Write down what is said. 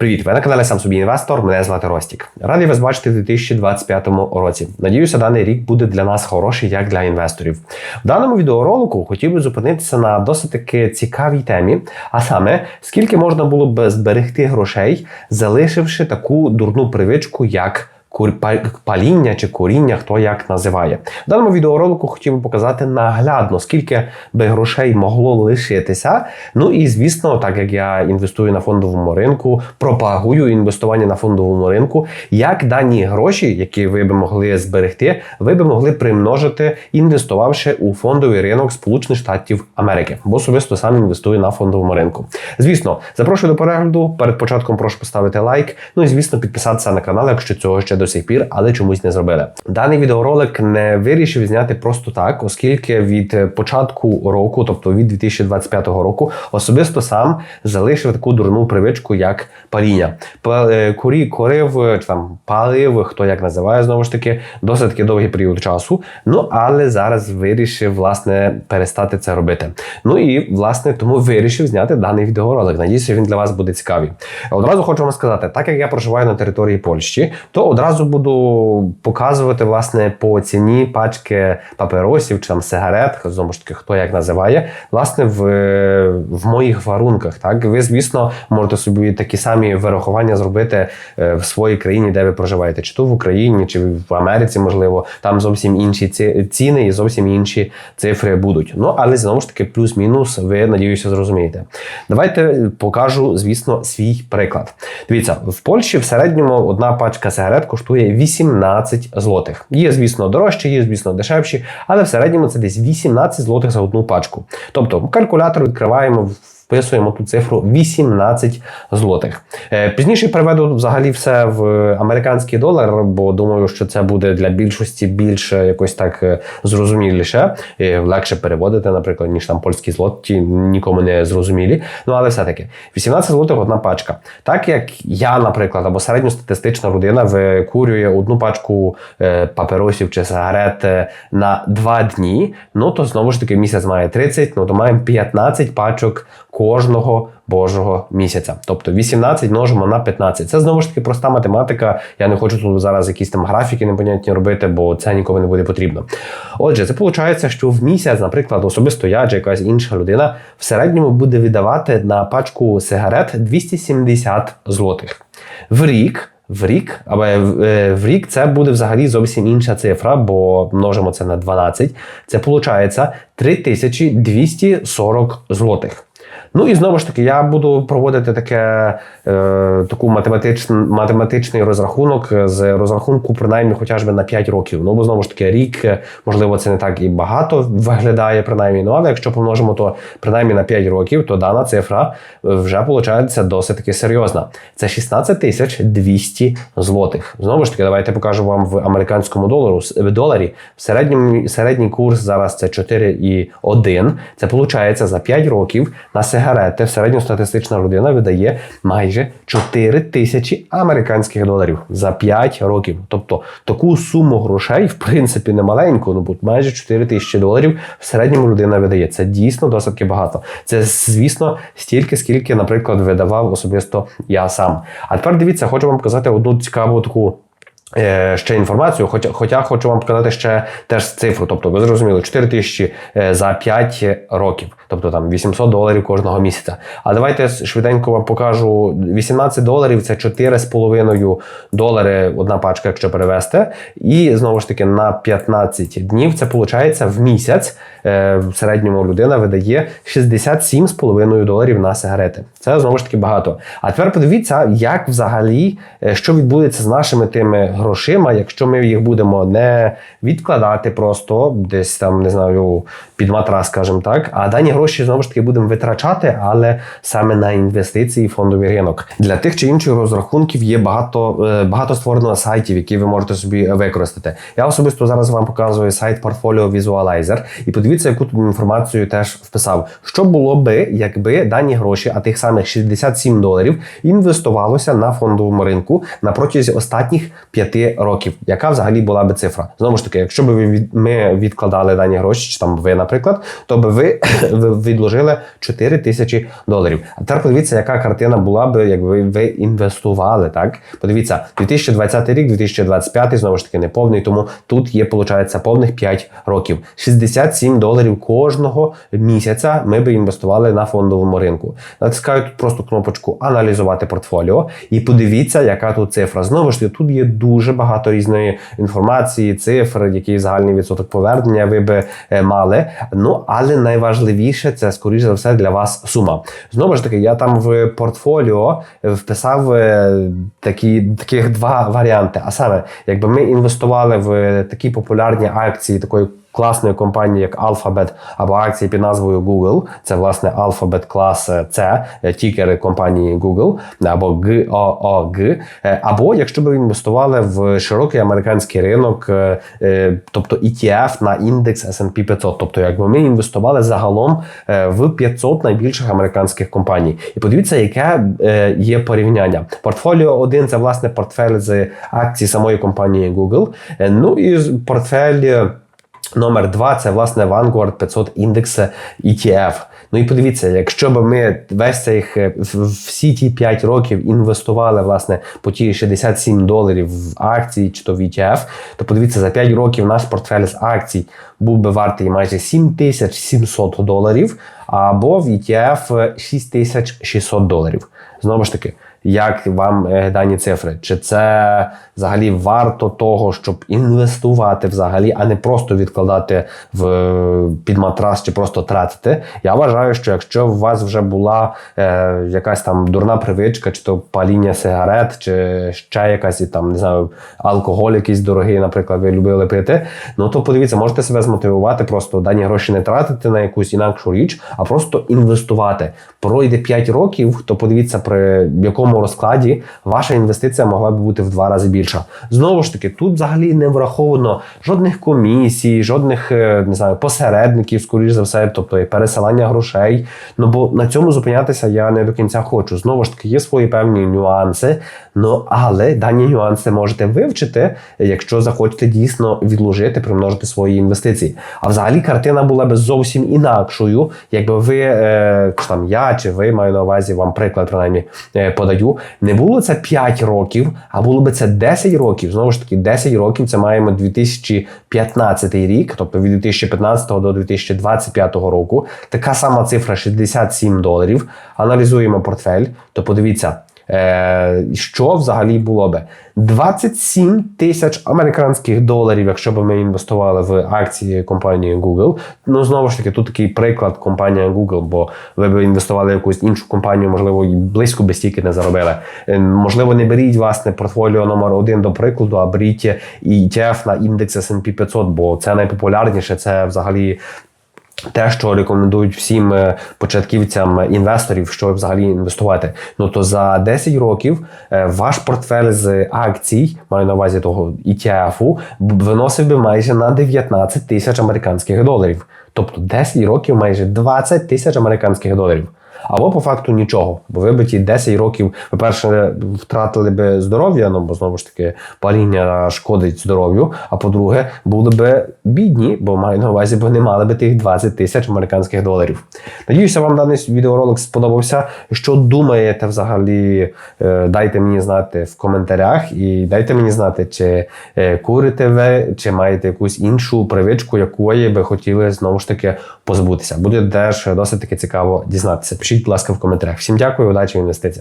Привіт, ви на каналі Сам собі інвестор. Мене звати Ростік. Радий вас бачити в 2025 році. Надіюся, даний рік буде для нас хороший як для інвесторів. В даному відеоролику хотів би зупинитися на досить таки цікавій темі, а саме скільки можна було б зберегти грошей, залишивши таку дурну привичку, як паління чи коріння, хто як називає. В даному відеоролику хотів би показати наглядно, скільки би грошей могло лишитися. Ну і звісно, так як я інвестую на фондовому ринку, пропагую інвестування на фондовому ринку, як дані гроші, які ви би могли зберегти, ви би могли примножити, інвестувавши у фондовий ринок Сполучених Штатів Америки, бо особисто сам інвестую на фондовому ринку. Звісно, запрошую до перегляду. Перед початком прошу поставити лайк. Ну і звісно, підписатися на канал, якщо цього ще до сих пір, але чомусь не зробили. Даний відеоролик не вирішив зняти просто так, оскільки від початку року, тобто від 2025 року, особисто сам залишив таку дурну привичку, як паління. Е, курі корив чи там палив, хто як називає знову ж таки, досить таки довгий період часу. Ну але зараз вирішив власне перестати це робити. Ну і власне тому вирішив зняти даний відеоролик. Надіюся, він для вас буде цікавий. Одразу хочу вам сказати, так як я проживаю на території Польщі, то одразу буду показувати власне по ціні пачки паперосів чи там сигарет, знову ж таки, хто як називає, власне, в в моїх варунках. Так, ви, звісно, можете собі такі самі вирахування зробити е, в своїй країні, де ви проживаєте, чи то в Україні, чи в Америці, можливо, там зовсім інші ціни і зовсім інші цифри будуть. Ну, але знову ж таки, плюс-мінус, ви надіюся, зрозумієте. Давайте покажу, звісно, свій приклад. Дивіться, в Польщі в середньому одна пачка сигарет коштує. 18 злотих. Є, звісно, дорожчі, є, звісно, дешевші, але в середньому це десь 18 злотих за одну пачку. Тобто калькулятор відкриваємо вписуємо ту цифру 18 злотих. Е, пізніше переведу взагалі все в американський долар, бо думаю, що це буде для більшості більш якось так е, зрозуміліше, легше переводити, наприклад, ніж там польські злоті, нікому не зрозумілі. Ну але все-таки 18 злотих одна пачка. Так як я, наприклад, або середньостатистична родина викурює одну пачку е, паперосів чи сигарет на 2 дні, ну то знову ж таки місяць має 30, ну то маємо 15 пачок кожного божого місяця. Тобто 18 множимо на 15. Це знову ж таки проста математика. Я не хочу тут зараз якісь там графіки непонятні робити, бо це нікому не буде потрібно. Отже, це виходить, що в місяць, наприклад, особисто я чи якась інша людина в середньому буде віддавати на пачку сигарет 270 злотих. В рік. В рік, або е, в рік це буде взагалі зовсім інша цифра, бо множимо це на 12. Це виходить 3240 злотих. Ну і знову ж таки, я буду проводити таке, е, таку математичну, математичний розрахунок з розрахунку, принаймні, хоча б на 5 років. Ну, бо знову ж таки, рік, можливо, це не так і багато виглядає, принаймні. Ну, але якщо помножимо то принаймні на 5 років, то дана цифра вже виходить досить таки серйозна. Це 16 тисяч 200 злотих. Знову ж таки, давайте покажу вам в американському долару в доларі. В середньому середній курс зараз це 4,1. Це виходить за 5 років на сигарети середньостатистична родина видає майже 4 тисячі американських доларів за 5 років. Тобто таку суму грошей, в принципі, не маленьку, ну бо майже 4 тисячі доларів в середньому людина видає. Це дійсно досить багато. Це, звісно, стільки, скільки, наприклад, видавав особисто я сам. А тепер дивіться, хочу вам показати одну цікаву таку. Е, ще інформацію, хоча хоча хочу вам показати ще теж цифру. Тобто, ви зрозуміли, 4 тисячі е, за 5 років, тобто там 800 доларів кожного місяця. А давайте швиденько вам покажу: 18 доларів це 4,5 долари одна пачка, якщо перевести. І знову ж таки на 15 днів це виходить в місяць. Е, в середньому людина видає 67,5 доларів на сигарети. Це знову ж таки багато. А тепер подивіться, як взагалі що відбудеться з нашими тими грошима, якщо ми їх будемо не відкладати просто десь там, не знаю, під матрас, скажімо так, а дані гроші знову ж таки будемо витрачати, але саме на інвестиції в фондовий ринок. Для тих чи інших розрахунків є багато е, багато створено сайтів, які ви можете собі використати. Я особисто зараз вам показую сайт Portfolio Visualizer, і подивіться, яку тут інформацію теж вписав. Що було би, якби дані гроші, а тих самих 67 доларів, інвестувалося на фондовому ринку на протязі останніх 5 5 років, яка взагалі була би цифра. Знову ж таки, якщо б ми відкладали дані гроші, чи там ви, наприклад, то би ви ви відложили 4 тисячі доларів. А тепер подивіться, яка картина була би, якби ви інвестували. Так, подивіться, 2020 рік, 2025, знову ж таки, не повний, тому тут є, виходить, повних 5 років. 67 доларів кожного місяця ми би інвестували на фондовому ринку. Натискаю тут просто кнопочку аналізувати портфоліо і подивіться, яка тут цифра. Знову ж таки, тут є дуже багато різної інформації, цифр, який загальний відсоток повернення ви би е, мали. Ну але найважливіше це скоріш за все для вас сума. Знову ж таки, я там в портфоліо вписав е, такі таких два варіанти. А саме, якби ми інвестували в такі популярні акції такої. Класної компанії, як Alphabet, або акції під назвою Google, це власне Alphabet клас C, е, тікери компанії Google, або GOOG, Е, або якщо б ви інвестували в широкий американський ринок, е, е, тобто ETF на індекс S&P 500, тобто якби ми інвестували загалом е, в 500 найбільших американських компаній. І подивіться, яке е, є порівняння. Портфоліо 1 це власне портфель з акцій самої компанії Google. Е, Ну і портфель. Номер два це власне Vanguard 500 індекс ETF. Ну і подивіться, якщо б ми весь е, всі ті 5 років інвестували власне по ті 67 доларів в акції чи то в ETF, то подивіться, за 5 років наш портфель з акцій був би вартий майже 7700 доларів, або в ETF 6600 доларів. Знову ж таки, як вам е, дані цифри? Чи це взагалі варто того, щоб інвестувати взагалі, а не просто відкладати в під матрас чи просто тратити? Я вважаю, що якщо у вас вже була е, якась там дурна привичка, чи то паління сигарет, чи ще якась і там не знаю, алкоголь якийсь дорогий, наприклад, ви любили пити. Ну то подивіться, можете себе змотивувати, просто дані гроші не тратити на якусь інакшу річ, а просто інвестувати. Пройде 5 років, то подивіться, при якому розкладі ваша інвестиція могла б бути в два рази більша. Знову ж таки, тут взагалі не враховано жодних комісій, жодних е, не знаю, посередників, скоріш за все, тобто і пересилання грошей. Ну бо на цьому зупинятися я не до кінця хочу. Знову ж таки, є свої певні нюанси. Ну але дані нюанси можете вивчити, якщо захочете дійсно відложити, примножити свої інвестиції. А взагалі картина була би зовсім інакшою, якби ви е, там я чи ви маю на увазі вам приклад, принаймні е, подаю. Не було це 5 років, а було би це 10 років. Знову ж таки, 10 років це маємо 2015 рік, тобто від 2015 до 2025 року. Така сама цифра 67 доларів. Аналізуємо портфель, то подивіться. Е, що взагалі було би 27 тисяч американських доларів, якщо б ми інвестували в акції компанії Google. Ну знову ж таки, тут такий приклад компанія Google, бо ви б інвестували в якусь іншу компанію, можливо, і близько би стільки не заробили. Е, Можливо, не беріть власне портфоліо номер один до прикладу, а беріть ETF на індекс S&P 500, бо це найпопулярніше. Це взагалі те, що рекомендують всім е, початківцям інвесторів, що взагалі інвестувати. Ну то за 10 років е, ваш портфель з акцій, маю на увазі того ETF-у, виносив би майже на 19 тисяч американських доларів. Тобто 10 років майже 20 тисяч американських доларів. Або по факту нічого, бо ви би ті 10 років, по-перше, втратили би здоров'я, ну бо знову ж таки паління шкодить здоров'ю. А по-друге, були би бідні, бо маю на увазі, бо не мали би тих 20 тисяч американських доларів. Надіюся, вам даний відеоролик сподобався. Що думаєте взагалі? е, Дайте мені знати в коментарях і дайте мені знати, чи е, курите ви, чи маєте якусь іншу привичку, якої би хотіли знову ж таки позбутися. Буде теж досить таки цікаво дізнатися. Пишіть, будь ласка, в коментарях. Всім дякую, удачі в інвестиціях.